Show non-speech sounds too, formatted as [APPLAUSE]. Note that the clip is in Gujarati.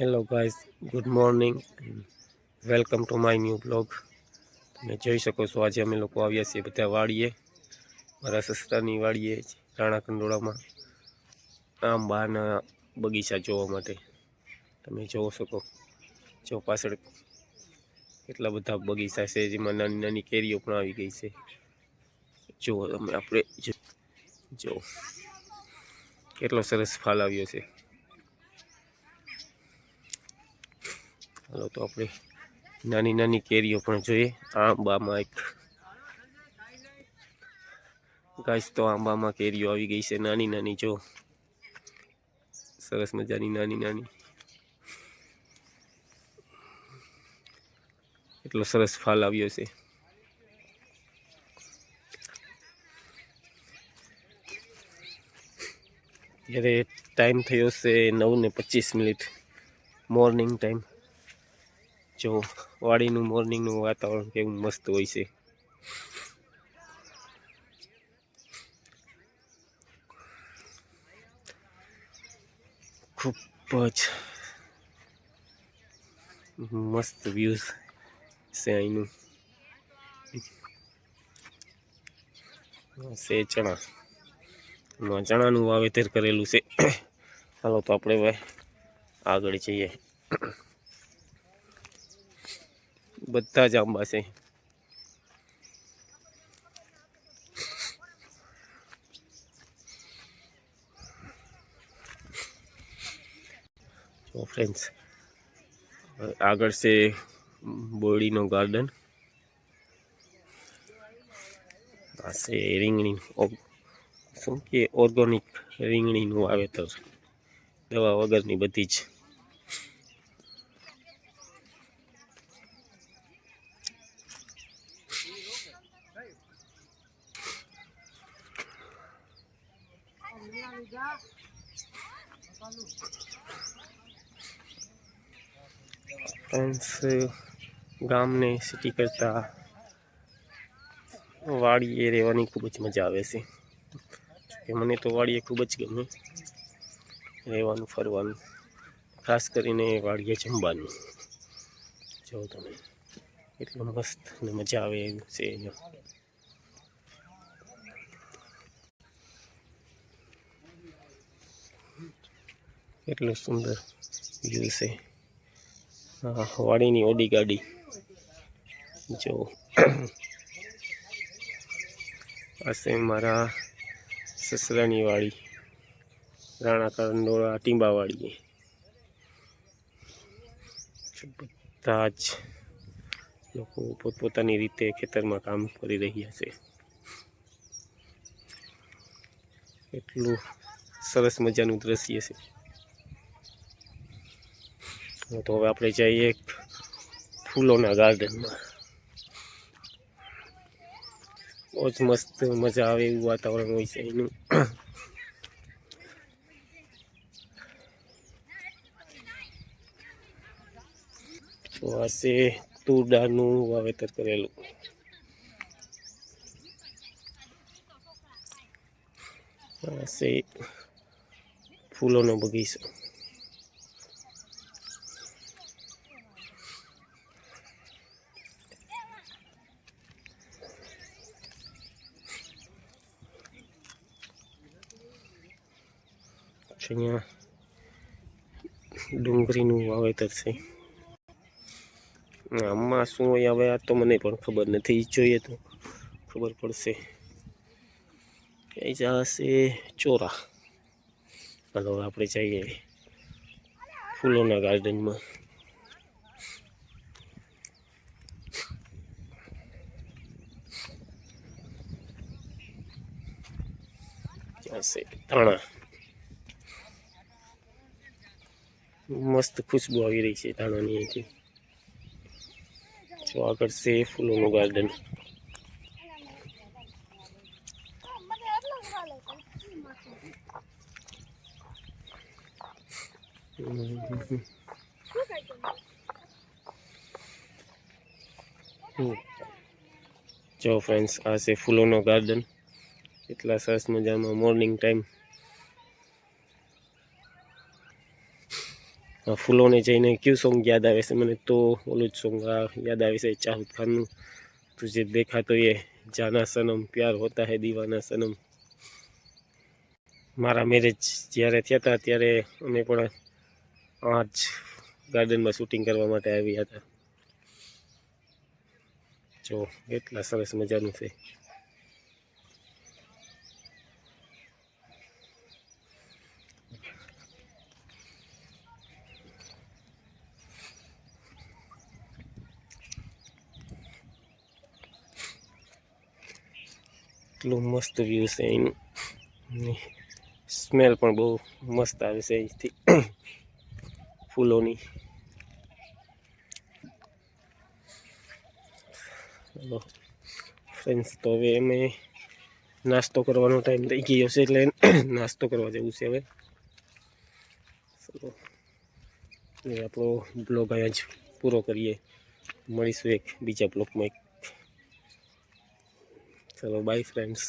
Hello guys good morning welcome to my new blog તમે જોઈ શકો છો, આજે અમે લોકો આવ્યા છીએ બધા વાડીએ. મારા સસરાની વાડીએ રાણા કંડોળામાં. બહારના બગીચા જોવા માટે. તમે જોઈ શકો. જો પાછળ કેટલા બધા બગીચા છે, જેમાં નાની નાની કેરીઓ પણ આવી ગઈ છે. જુઓ તમે આપણે જો. કેટલો સરસ ફાલ આવ્યો છે. હાલો તો આપણે નાની નાની કેરીઓ પણ જોઈએ. આંબામાં એક ગાઈસ તો આંબામાં કેરીઓ આવી ગઈ છે. નાની નાની જો. સરસ મજાની નાની નાની. એટલો સરસ ફાલ આવ્યો છે. ત્યારે ટાઈમ થયો છે નવ ને પચીસ મિનિટ. મોર્નિંગ ટાઈમ જો વાડીનું મોર્નિંગનું વાતાવરણ કેવું મસ્ત હોય છે. ખૂબ જ મસ્ત વ્યૂઝ છે અહીંનું. છે ચણા. ચણાનું વાવેતર કરેલું છે. ચાલો તો આપણે ભાઈ આગળ જઈએ. બધા જ આંબા છે. જો ફ્રેન્ડ્સ આગળ છે બોડીનો ગાર્ડન આ છે રીંગણી. શું કે ઓર્ગોનિક રીંગણીનું વાવેતર. દવા વગરની બધી જ. ફ્રેન્ડ્સ ગામને સિટી કરતાં વાડીએ રહેવાની ખૂબ જ મજા આવે છે. કે મને તો વાડીએ ખૂબ જ ગમે. રહેવાનું, ફરવાનું, ખાસ કરીને વાડીએ જમવાનું. જો તમે. એટલું મસ્ત અને મજા આવે એવું છે કેટલું સુંદર વ્યૂ છે. હા, વાડીની ઓડી ગાડી જો. આ મારા સસરાની વાડી. રાણા કંડોળા ટીંબાવાડીએ બધા જ લોકો પોતપોતાની રીતે ખેતરમાં કામ કરી રહ્યા છે. એટલું સરસ મજાનું દ્રશ્ય છે. તો હવે આપણે જઈએ ફૂલોના ગાર્ડનમાં. બહુ જ મસ્ત મજા આવે એવું વાતાવરણ હોય છે એનું. તો આ છે તુરડાનું વાવેતર કરેલું. આ છે ફૂલોનો બગીચો. પછી અહીંયા ડુંગળીનું વાવેતર છે. આમાં શું હોય હવે આ તો મને પણ ખબર નથી જોઈએ તો ખબર પડશે. કઈ જશે? ચોરા. હાલો આપણે જઈએ ફૂલોના ગાર્ડનમાં. ત્યાં ધાણા. મસ્ત ખુશ્બુ આવી રહી છે ધાણાની અહીંથી. જો આગળ છે ફૂલોનું ગાર્ડન જો ફ્રેન્ડ્સ આ છે ફૂલોનો ગાર્ડન એટલા સરસ મજામાં મોર્નિંગ ટાઈમ ફૂલોને જઈને કયું સોંગ યાદ આવે છે મને તો ઓલું જ સોંગ યાદ આવે છે ચાહુદ ખાનનું તુજે દેખા તો એ જાના સનમ પ્યાર હોતા હૈ દીવાના સનમ મારા મેરેજ જ્યારે થયા હતા ત્યારે અમે પણ આ ગાર્ડનમાં શૂટિંગ કરવા માટે આવ્યા હતા જો એટલા સરસ મજાનું છે એટલું મસ્ત વ્યૂ છે એનું. સ્મેલ પણ બહુ મસ્ત આવે છે અહીંથી. ફૂલોની. ફ્રેન્ડ્સ તો હવે અમે નાસ્તો કરવાનો ટાઈમ થઈ ગયો છે એટલે [CLEARS THROAT] નાસ્તો કરવા જવું છે હવે. આપણો બ્લોગ અહીંયા જ પૂરો કરીએ. મળીશું એક બીજા બ્લોગમાં એક. ચલો બાય ફ્રેન્ડ્સ